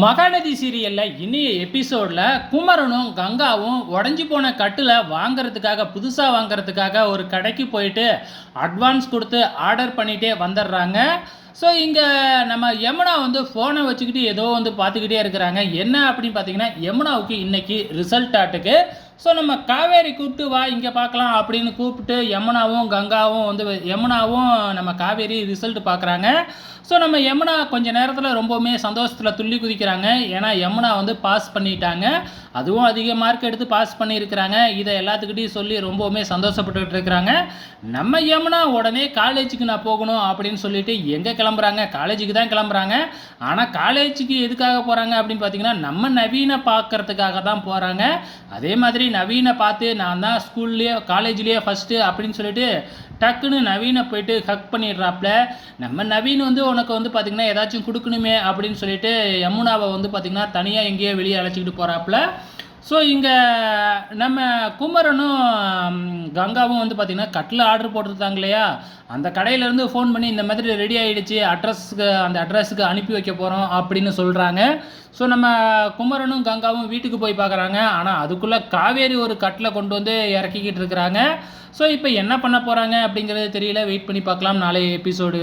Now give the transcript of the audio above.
மகாநதி சீரியலில் இனிய எபிசோடில் குமரனும் கங்காவும் உடஞ்சி போன கட்டில் வாங்குறதுக்காக புதுசாக வாங்குறதுக்காக ஒரு கடைக்கு போயிட்டு அட்வான்ஸ் கொடுத்து ஆர்டர் பண்ணிகிட்டே வந்துடுறாங்க. ஸோ இங்கே நம்ம யமுனா வந்து ஃபோனை வச்சுக்கிட்டு ஏதோ வந்து பார்த்துக்கிட்டே இருக்கிறாங்க. என்ன அப்படின்னு பார்த்தீங்கன்னா யமுனாவுக்கு இன்னைக்கு ரிசல்ட் ஆட்டுக்கு. ஸோ நம்ம காவேரி கூப்பிட்டு வா இங்கே பார்க்கலாம் அப்படின்னு கூப்பிட்டு யமுனாவும் கங்காவும் வந்து யமுனாவும் நம்ம காவேரி ரிசல்ட் பார்க்குறாங்க. ஸோ நம்ம யமுனா கொஞ்ச நேரத்தில் ரொம்பவுமே சந்தோஷத்தில் துள்ளி குதிக்கிறாங்க. ஏன்னா யமுனா வந்து பாஸ் பண்ணிட்டாங்க. அதுவும் அதிக மார்க் எடுத்து பாஸ் பண்ணியிருக்கிறாங்க. இதை எல்லாத்துக்கிட்டையும் சொல்லி ரொம்பவுமே சந்தோஷப்பட்டுக்கிட்டு இருக்கிறாங்க. நம்ம யமுனா உடனே காலேஜுக்கு நான் போகணும் அப்படின்னு சொல்லிட்டு எங்கே கிளம்புறாங்க? காலேஜுக்கு தான் கிளம்புறாங்க. ஆனால் காலேஜுக்கு எதுக்காக போகிறாங்க அப்படின்னு பார்த்தீங்கன்னா நம்ம நவீனை பார்க்கறதுக்காக தான் போகிறாங்க அதே மாதிரி நவீனை பார்த்து நான் தான் ஸ்கூல்லேயே காலேஜ்லேயே ஃபஸ்ட்டு அப்படின்னு சொல்லிட்டு டக்குன்னு நவீனை போயிட்டு ஹக் பண்ணிடுறாப்புல நம்ம நவீன் வந்து உனக்கு வந்து பார்த்திங்கன்னா ஏதாச்சும் கொடுக்கணுமே அப்படின்னு சொல்லிட்டு யமுனாவை வந்து பார்த்திங்கன்னா தனியாக எங்கேயோ வெளியே அழைச்சிக்கிட்டு போகிறாப்புல ஸோ இங்கே நம்ம குமரனும் கங்காவும் வந்து பார்த்திங்கன்னா கட்டில் ஆர்டர் போட்டிருந்தாங்க இல்லையா? அந்த கடையிலேருந்து ஃபோன் பண்ணி இந்த மாதிரி ரெடி ஆகிடுச்சு அட்ரஸ்க்கு அந்த அட்ரஸுக்கு அனுப்பி வைக்க போகிறோம் அப்படின்னு சொல்கிறாங்க ஸோ நம்ம குமரனும் கங்காவும் வீட்டுக்கு போய் பார்க்குறாங்க ஆனால் அதுக்குள்ளே காவேரி ஒரு கட்டில் கொண்டு வந்து இறக்கிக்கிட்டு இருக்கிறாங்க. ஸோ இப்போ என்ன பண்ண போகிறாங்க அப்படிங்கிறது தெரியல. வெயிட் பண்ணி பார்க்கலாம். நாளைய எபிசோடு